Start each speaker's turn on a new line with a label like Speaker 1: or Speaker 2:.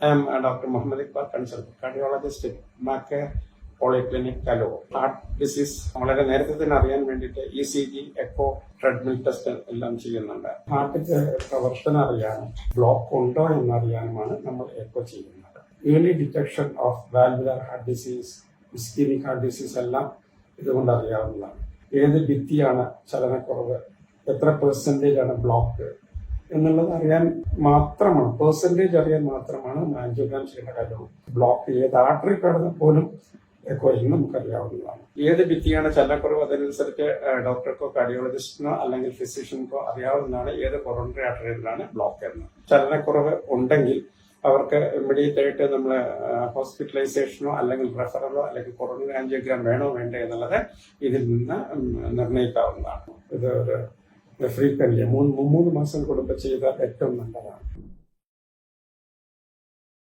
Speaker 1: I am Dr. Muhammad Iqbal, consultant cardiologist Macare Polyclinic, Kalo. Heart disease വളരെ നേരത്തെ തന്നെ അറിയാൻ വേണ്ടിയിട്ട് E C G echo treadmill test എല്ലാം ചെയ്യുന്നുണ്ട് ഹാർട്ടിന്റെ പ്രവർത്തനം അറിയാനും ബ്ലോക്ക് ഉണ്ടോ എന്നറിയാനുമാണ് നമ്മൾ എക്കോ ചെയ്യുന്നത് early detection of valvular heart disease ischemic heart disease എല്ലാം ഇതുകൊണ്ട് അറിയാവുന്നതാണ് ഏത് ഭിത്തിയാണ് ചലനക്കുറവ് എത്ര പെർസെന്റേജ് ആണ് ബ്ലോക്ക് എന്നുള്ളത് അറിയാൻ മാത്രമാണ് പെർസെന്റേജ് അറിയാൻ മാത്രമാണ് ആൻജിയോഗ്രാം ചെയ്യുന്ന ബ്ലോക്ക് ഏത് ആർട്ടറി കടന്ന് പോലും എക്കോയിൽ നമുക്കറിയാവുന്നതാണ്. ഏത് ഭിത്തിയാണ് ചലനക്കുറവ് അതനുസരിച്ച് ഡോക്ടർക്കോ കാർഡിയോളജിസ്റ്റിനോ അല്ലെങ്കിൽ ഫിസിഷ്യൻക്കോ അറിയാവുന്നതാണ് ഏത് കൊറോണറി ആർട്ടറിയിലാണ് ബ്ലോക്ക് എന്ന് ചലനക്കുറവ് ഉണ്ടെങ്കിൽ അവർക്ക് ഇമ്മീഡിയറ്റ് ആയിട്ട് നമ്മൾ ഹോസ്പിറ്റലൈസേഷനോ അല്ലെങ്കിൽ റെഫറലോ അല്ലെങ്കിൽ കൊറോണറി ആൻജിയോഗ്രാം വേണോ വേണ്ടേ എന്നുള്ളത് ഇതിൽ നിന്ന് നിർണയിക്കാവുന്നതാണ്. ഇത് ഒരു ഫ്രീക്വന്റ് മൂന്ന് മൂന്ന് മാസം കൂടുമ്പോൾ ചെയ്താൽ ഏറ്റവും നല്ലതാണ്.